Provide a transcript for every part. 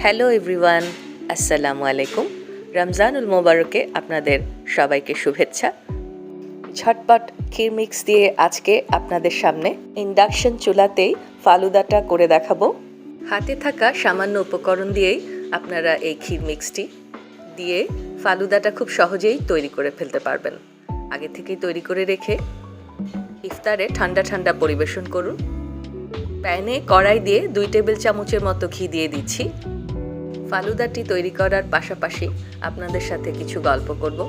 Hello everyone আসসালামু আলাইকুম রমজানুল মোবারকে আপনাদের সবাইকে শুভেচ্ছা। ঝটপট ক্ষীর মিক্স দিয়ে আজকে আপনাদের সামনে ইন্ডাকশন চুলাতেই ফালুদাটা করে দেখাবো। হাতে থাকা সামান্য উপকরণ দিয়েই আপনারা এই ক্ষীর মিক্সটি দিয়ে ফালুদাটা খুব সহজেই তৈরি করে ফেলতে পারবেন। আগে থেকেই তৈরি করে রেখে ইফতারে ঠান্ডা ঠান্ডা পরিবেশন করুন। প্যানে কড়াই দিয়ে দুই টেবিল চামচের মতো ঘি দিয়ে দিচ্ছি। ফালুদাটি তৈরি করার পাশাপাশি আপনাদের সাথে কিছু গল্প করব।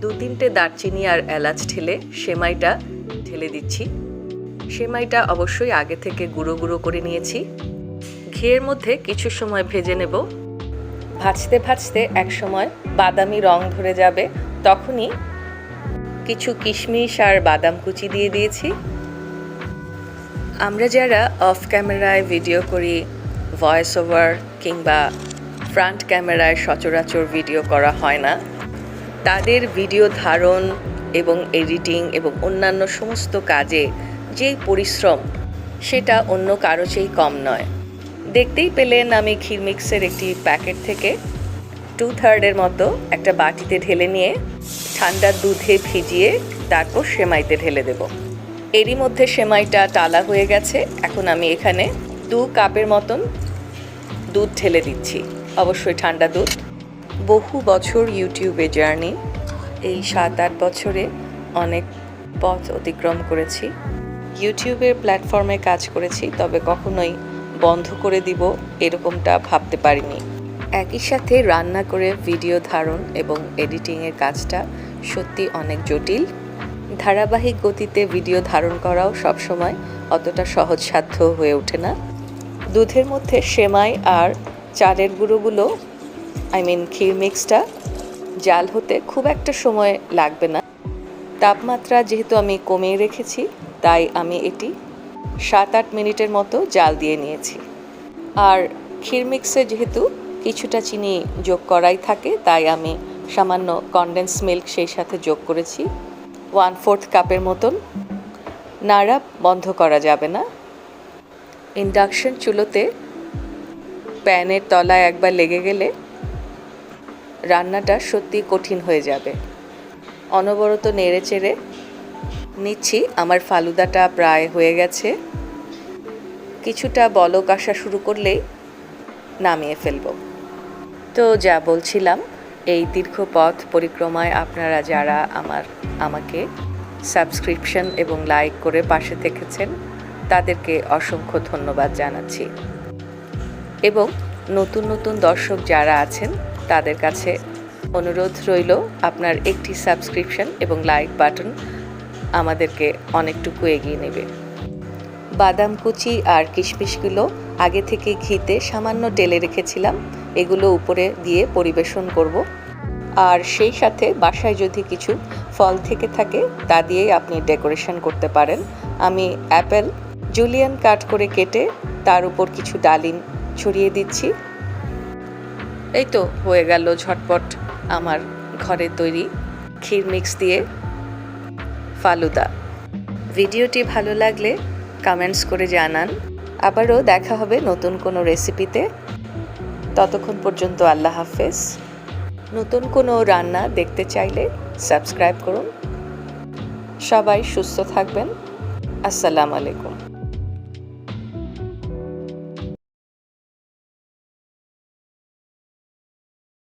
দু তিনটে দারচিনি আর এলাচ ঠেলে সেমাইটা ঢেলে দিচ্ছি। সেমাইটা অবশ্যই আগে থেকে গুঁড়ো গুঁড়ো করে নিয়েছি। ঘিয়ের মধ্যে কিছু সময় ভেজে নেব। ভাজতে ভাজতে এক সময় বাদামি রং ধরে যাবে। তখনই কিছু কিশমিশ আর বাদাম কুচি দিয়ে দিয়েছি। আমরা যারা অফ ক্যামেরায় ভিডিও করি, ভয়েস ওভার কিংবা ফ্রন্ট ক্যামেরায় সচরাচর ভিডিও করা হয় না। তাদের ভিডিও ধারণ এবং এডিটিং এবং অন্যান্য সমস্ত কাজে যেই পরিশ্রম, সেটা অন্য কারও চেয়েই কম নয়। দেখতেই পেলেন আমি ক্ষীর মিক্সের একটি প্যাকেট থেকে টু থার্ডের মতো একটা বাটিতে ঢেলে নিয়ে ঠান্ডা দুধে ভিজিয়ে তারপর সেমাইতে ঢেলে দেবো। এরই মধ্যে সেমাইটা টালা হয়ে গেছে। এখন আমি এখানে দু কাপের মতন দুধ ঢেলে দিচ্ছি। অবশ্যই ঠান্ডা দুধ। বহু বছর ইউটিউবে জার্নি এই সাত আট বছরে অনেক পথ অতিক্রম করেছি। ইউটিউবের প্ল্যাটফর্মে কাজ করেছি, তবে কখনোই বন্ধ করে দিব এরকমটা ভাবতে পারিনি। একই সাথে রান্না করে ভিডিও ধারণ এবং এডিটিংয়ের কাজটা সত্যি অনেক জটিল। ধারাবাহিক গতিতে ভিডিও ধারণ করাও সবসময় অতটা সহজসাধ্য হয়ে ওঠে না। দুধের মধ্যে সেমাই আর চালের গুঁড়োগুলো আই মিন ক্ষীর মিক্সটা জাল হতে খুব একটা সময় লাগবে না। তাপমাত্রা যেহেতু আমি কমিয়ে রেখেছি, তাই আমি এটি সাত আট মিনিটের মতো জাল দিয়ে নিয়েছি। আর ক্ষীর মিক্সে যেহেতু কিছুটা চিনি যোগ করাই থাকে, তাই আমি সামান্য কনডেন্স মিল্ক সেই সাথে যোগ করেছি। ওয়ান ফোর্থ কাপের মতন। নাড়া বন্ধ করা যাবে না। ইন্ডাকশন চুলোতে প্যানের তলায় একবার লেগে গেলে রান্নাটা সত্যি কঠিন হয়ে যাবে। অনবরত নেড়ে চেড়ে নিচ্ছি, আমার ফালুদাটা প্রায় হয়ে গেছে। কিছুটা বলক আসা শুরু করলেই নামিয়ে ফেলব। তো যা বলছিলাম, এই দীর্ঘ পথ পরিক্রমায় আপনারা যারা আমার, আমাকে সাবস্ক্রিপশন এবং লাইক করে পাশে থেকেছেন, তাদেরকে অসংখ্য ধন্যবাদ জানাচ্ছি। এবং নতুন নতুন দর্শক যারা আছেন, তাদের কাছে অনুরোধ রইল আপনার একটি সাবস্ক্রিপশন এবং লাইক বাটন আমাদেরকে অনেকটুকু এগিয়ে নেবে। বাদাম কুচি আর কিশমিশগুলো আগে থেকে ঘিতে সামান্য টেলে রেখেছিলাম, এগুলো উপরে দিয়ে পরিবেশন করব। আর সেই সাথে বাসায় যদি কিছু ফল থেকে থাকে, তা দিয়েই আপনি ডেকোরেশন করতে পারেন। আমি অ্যাপেল, জুলিয়ান কাট করে কেটে তার উপর কিছু ডালিম ছড়িয়ে দিচ্ছি। এই তো হয়ে গেল ঝটপট আমার ঘরে তৈরি ক্ষীর মিক্স দিয়ে ফালুদা। ভিডিওটি ভালো লাগলে কমেন্টস করে জানান। আবারও দেখা হবে নতুন কোনো রেসিপিতে ততক্ষণ পর্যন্ত আল্লাহ হাফেজ। নতুন কোনো রান্না দেখতে চাইলে সাবস্ক্রাইব করুন। সবাই সুস্থ থাকবেন। আসসালামু আলাইকুম।